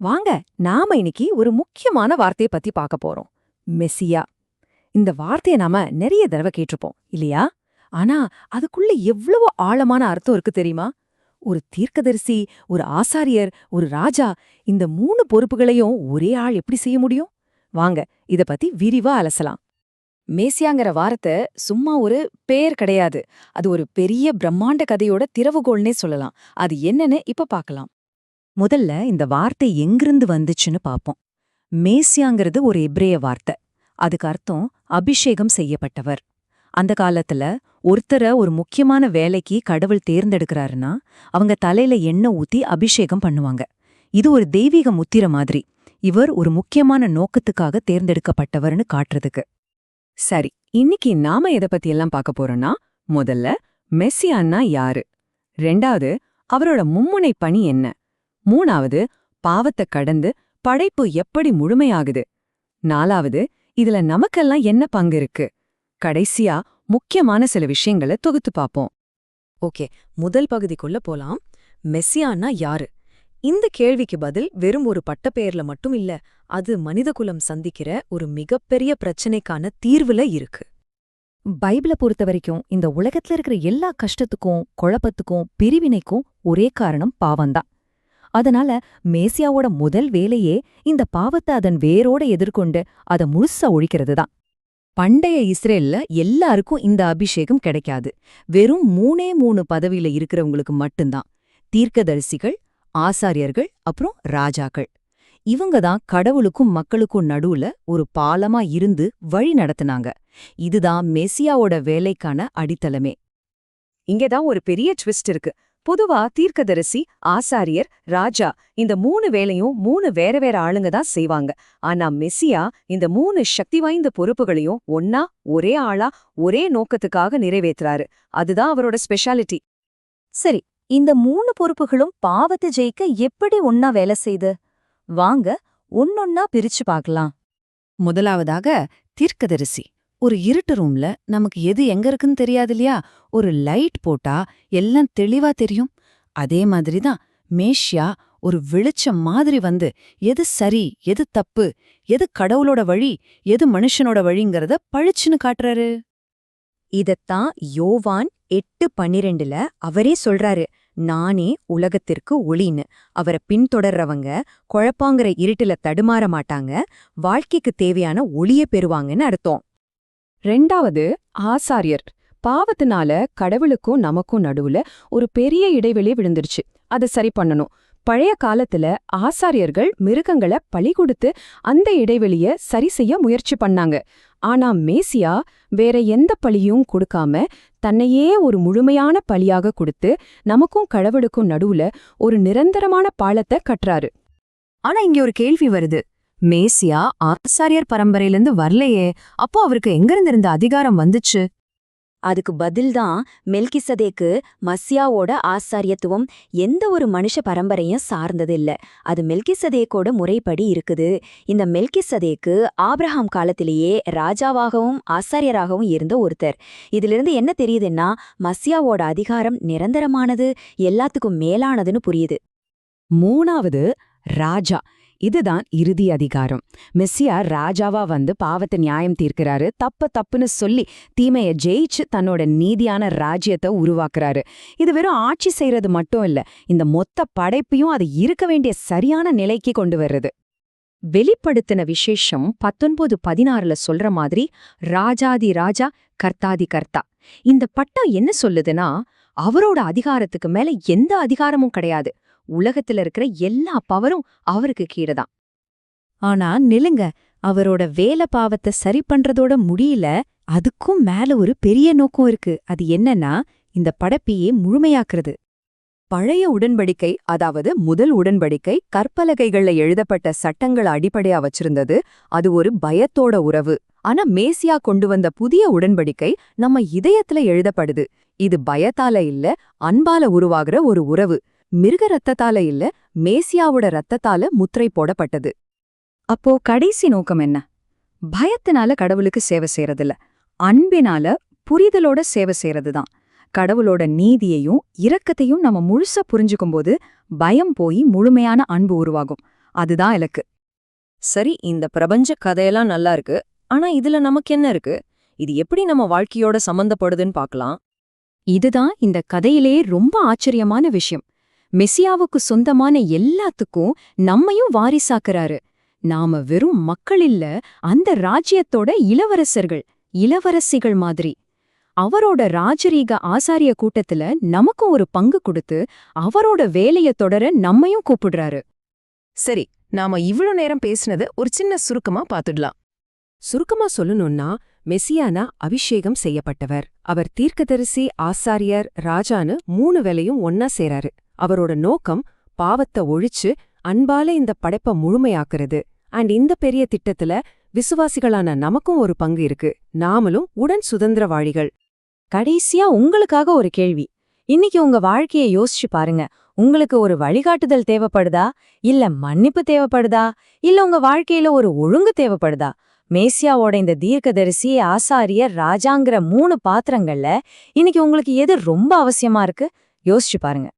வாங்க நாம இன்னைக்கு ஒரு முக்கியமான வார்த்தையை பத்தி பார்க்க போறோம். மெஸ்ஸியா. இந்த வார்த்தையை நாம நிறைய தடவை கேட்டிருப்போம் இல்லையா? ஆனா அதுக்குள்ள எவ்வளவு ஆழமான அர்த்தம் இருக்கு தெரியுமா? ஒரு தீர்க்கதரிசி ஒரு ஆசாரியர் ஒரு ராஜா இந்த மூணு பொறுப்புகளையும் ஒரே ஆள் எப்படி செய்ய முடியும்? வாங்க இத பத்தி விரிவா அலசலாம். மேசியாங்கிற வாரத்தை சும்மா ஒரு பேர் கிடையாது. அது ஒரு பெரிய பிரம்மாண்ட கதையோட திறவுகோள்னே சொல்லலாம். அது என்னன்னு இப்ப பார்க்கலாம். முதல்ல இந்த வார்த்தை எங்கிருந்து வந்துச்சுன்னு பாப்போம். மேசியாங்கிறது ஒரு எப்ரேய வார்த்தை. அதுக்கு அர்த்தம் அபிஷேகம் செய்யப்பட்டவர். அந்த காலத்துல ஒருத்தர ஒரு முக்கியமான வேலைக்கு கடவுள் தேர்ந்தெடுக்கிறாருன்னா அவங்க தலையில எண்ணெய் ஊத்தி அபிஷேகம் பண்ணுவாங்க. இது ஒரு தெய்வீக முத்திர மாதிரி. இவர் ஒரு முக்கியமான நோக்கத்துக்காக தேர்ந்தெடுக்கப்பட்டவர்னு காட்டுறதுக்கு. சரி இன்னைக்கு நாம எதை பத்தி எல்லாம் பார்க்க போறோம்னா முதல்ல மெஸ்ஸியான்னா யாரு? ரெண்டாவது அவரோட மும்முனை பணி என்ன? மூணாவது பாவத்தை கடந்து படைப்பு எப்படி முழுமையாகுது? நாலாவது இதுல நமக்கெல்லாம் என்ன பங்கு இருக்கு? கடைசியா முக்கியமான சில விஷயங்களை தொகுத்து பாப்போம். ஓகே முதல் பகுதிக்குள்ள போலாம். மெஸ்ஸியான்னா யாரு? இந்த கேள்விக்கு பதில் வெறும் ஒரு பட்டப்பெயர்ல மட்டும் இல்ல அது மனிதகுலம் சந்திக்கிற ஒரு மிகப்பெரிய பிரச்சனைக்கான தீர்வுல இருக்கு. பைபிள பொறுத்த வரைக்கும் இந்த உலகத்துல இருக்கிற எல்லா கஷ்டத்துக்கும் குழப்பத்துக்கும் பிரிவினைக்கும் ஒரே காரணம் பாவம்தான். அதனால மேசியாவோட முதல் வேலையே இந்த பாவத்தை அதன் வேரோட எதிர்கொண்டு அதை முழுசா ஒழிக்கிறது தான் பண்டைய இஸ்ரேல்ல எல்லாருக்கும் இந்த அபிஷேகம் கிடைக்காது. வெறும் மூணே மூணு பதவியில இருக்கிறவங்களுக்கு மட்டும்தான். தீர்க்கதரிசிகள் ஆசாரியர்கள் அப்புறம் ராஜாக்கள். இவங்க தான் கடவுளுக்கும் மக்களுக்கும் நடுவுல ஒரு பாலமா இருந்து வழி நடத்துனாங்க. இதுதான் மெசியாவோட வேலைக்கான அடித்தளமே. இங்கதான் ஒரு பெரிய ட்விஸ்ட் இருக்கு. பொதுவா தீர்க்கதரிசி ஆசாரியர் ராஜா இந்த மூணு வேலையும் மூணு வேற வேற ஆளுங்க தான் செய்வாங்க. ஆனா மெஸ்ஸியா இந்த மூணு சக்தி வாய்ந்த பொறுப்புகளையும் ஒன்னா ஒரே ஆளா ஒரே நோக்கத்துக்காக நிறைவேத்துறாரு. அதுதான் அவரோட ஸ்பெஷாலிட்டி சரி இந்த மூணு பொறுப்புகளும் பாவத்தை ஜெயிக்க எப்படி ஒன்னா வேலை செய்து? வாங்க ஒன்னொன்னா பிரிச்சு பார்க்கலாம். முதலாவதாக தீர்க்கதரிசி. ஒரு இருட்டு ரூம்ல நமக்கு எது எங்க இருக்குன்னு தெரியாது இல்லையா? ஒரு லைட் போட்டா எல்லாம் தெளிவா தெரியும். அதே மாதிரிதான் மேஷ்யா ஒரு வெளிச்சம் மாதிரி வந்து எது சரி எது தப்பு எது கடவுளோட வழி எது மனுஷனோட வழிங்கிறத பழிச்சுன்னு காட்டுறாரு. இதத்தான் யோவான் எட்டு பன்னிரெண்டுல அவரே சொல்றாரு நானே உலகத்திற்கு ஒளின்னு. அவரை பின்தொடர்றவங்க குழப்பாங்கிற இருட்டுல தடுமாற மாட்டாங்க. வாழ்க்கைக்கு தேவையான ஒளிய பெறுவாங்கன்னு அர்த்தம். ரெண்டாவது ஆசாரியர். பாவத்தினால கடவுளுக்கும் நமக்கும் நடுவுல ஒரு பெரிய இடைவெளி விழுந்துருச்சு. அதை சரி பண்ணணும். பழைய காலத்துல ஆசாரியர்கள் மிருகங்களை பழி கொடுத்து அந்த இடைவெளிய சரி செய்ய முயற்சி பண்ணாங்க. ஆனா மேசியா வேற எந்த பழியும் கொடுக்காம தன்னையே ஒரு முழுமையான பழியாக கொடுத்து நமக்கும் கடவுளுக்கும் நடுவுல ஒரு நிரந்தரமான பாலத்தை கட்டுறாரு. ஆனா இங்க ஒரு கேள்வி வருது. மேசியா ஆசாரியர் பரம்பரையிலிருந்து வரலையே. அப்போ அவருக்கு எங்கிருந்து இருந்த அதிகாரம் வந்துச்சு? அதுக்கு பதில்தான் மெல்கிசதேக்கு மஸ்யாவோட ஆசாரியத்துவம் எந்த ஒரு மனுஷ பரம்பரையும் சார்ந்தது இல்ல அது மெல்கிசதேக்கோட முறைப்படி இருக்குது. இந்த மெல்கிசதேக்கு ஆபிரஹாம் காலத்திலேயே ராஜாவாகவும் ஆசாரியராகவும் இருந்த ஒருத்தர். இதிலிருந்து என்ன தெரியுதுன்னா மஸ்யாவோட அதிகாரம் நிரந்தரமானது எல்லாத்துக்கும் மேலானதுன்னு புரியுது. மூணாவது ராஜா. இதுதான் இறுதி அதிகாரம். மெஸ்ஸியா ராஜாவா வந்து பாவத்தை நியாயம் தீர்க்கிறாரு. தப்ப தப்புன்னு சொல்லி தீமைய ஜெயிச்சு தன்னோட நீதியான ராஜ்யத்தை உருவாக்குறாரு. இது வெறும் ஆட்சி செய்யறது மட்டும் இல்ல இந்த மொத்த படைப்பையும் அது இருக்க வேண்டிய சரியான நிலைக்கு கொண்டு வர்றது. வெளிப்படுத்தின விசேஷம் பத்தொன்பது பதினாறுல சொல்ற மாதிரி ராஜாதி ராஜா கர்த்தாதி கர்த்தா. இந்த பட்டம் என்ன சொல்லுதுன்னா அவரோட அதிகாரத்துக்கு மேல எந்த அதிகாரமும் கிடையாது. உலகத்துல இருக்கிற எல்லா பவரும் அவருக்கு கீழதான் ஆனா நிலுங்க அவரோட வேலை பாவத்தை சரி பண்றதோட முடியல அதுக்கும் மேல ஒரு பெரிய நோக்கம் இருக்கு. அது என்னன்னா இந்த படப்பையே முழுமையாக்குறது. பழைய உடன்படிக்கை அதாவது முதல் உடன்படிக்கை கற்பலகைகள்ல எழுதப்பட்ட சட்டங்களை அடிப்படையா வச்சிருந்தது அது ஒரு பயத்தோட உறவு. ஆனா மேசியா கொண்டு வந்த புதிய உடன்படிக்கை நம்ம இதயத்துல எழுதப்படுது. இது பயத்தால இல்ல அன்பால உருவாகிற ஒரு உறவு. மிருக ரத்தத்தால இல்ல மேசியாவோட ரத்தத்தால முத்திரை போடப்பட்டது. அப்போ கடைசி நோக்கம் என்ன? பயத்தினால கடவுளுக்கு சேவை செய்யறதில்ல. அன்பினால புரிதலோட சேவை செய்யறதுதான். கடவுளோட நீதியையும் இரக்கத்தையும் நம்ம முழுசா புரிஞ்சுக்கும்போது பயம் போய் முழுமையான அன்பு உருவாகும். அதுதான் இலக்கு. சரி இந்த பிரபஞ்ச கதையெல்லாம் நல்லா இருக்கு. ஆனா இதுல நமக்கு என்ன இருக்கு? இது எப்படி நம்ம வாழ்க்கையோட சம்பந்தப்படுதுன்னு பார்க்கலாம் இதுதான் இந்த கதையிலேயே ரொம்ப ஆச்சரியமான விஷயம். மெசியாவுக்கு சொந்தமான எல்லாத்துக்கும் நம்மையும் வாரிசாக்குறாரு. நாம வெறும் மக்கள் இல்ல அந்த ராஜ்யத்தோட இளவரசர்கள் இளவரசிகள் மாதிரி. அவரோட ராஜரீக ஆசாரிய கூட்டத்துல நமக்கும் ஒரு பங்கு கொடுத்து அவரோட வேலைய தொடர நம்மையும் கூப்பிடுறாரு. சரி நாம இவ்ளோ நேரம் பேசினது ஒரு சின்ன சுருக்கமா பாத்துடலாம் சுருக்கமா சொல்லணும்னா மெசியானா அபிஷேகம் செய்யப்பட்டவர். அவர் தீர்க்கதரிசி ஆசாரியர் ராஜான்னு மூணு வேலையும் ஒன்னா சேராரு அவரோட நோக்கம் பாவத்தை ஒழிச்சு அன்பால இந்த படைப்ப முழுமையாக்குறது. அண்ட் இந்த பெரிய திட்டத்துல விசுவாசிகளான நமக்கும் ஒரு பங்கு இருக்கு. நாமளும் உடன் சுதந்திரவாளிகள் கடைசியா உங்களுக்காக ஒரு கேள்வி. இன்னைக்கு உங்க வாழ்க்கைய யோசிச்சு பாருங்க. உங்களுக்கு ஒரு வழிகாட்டுதல் தேவைப்படுதா? இல்ல மன்னிப்பு தேவைப்படுதா? இல்ல உங்க வாழ்க்கையில ஒரு ஒழுங்கு தேவைப்படுதா? மேசியாவோட இந்த தீர்க்கதரிசி ஆசாரியர் ராஜாங்கிற மூணு பாத்திரங்கள்ல இன்னைக்கு உங்களுக்கு எது ரொம்ப அவசியமா இருக்கு? யோசிச்சு பாருங்க.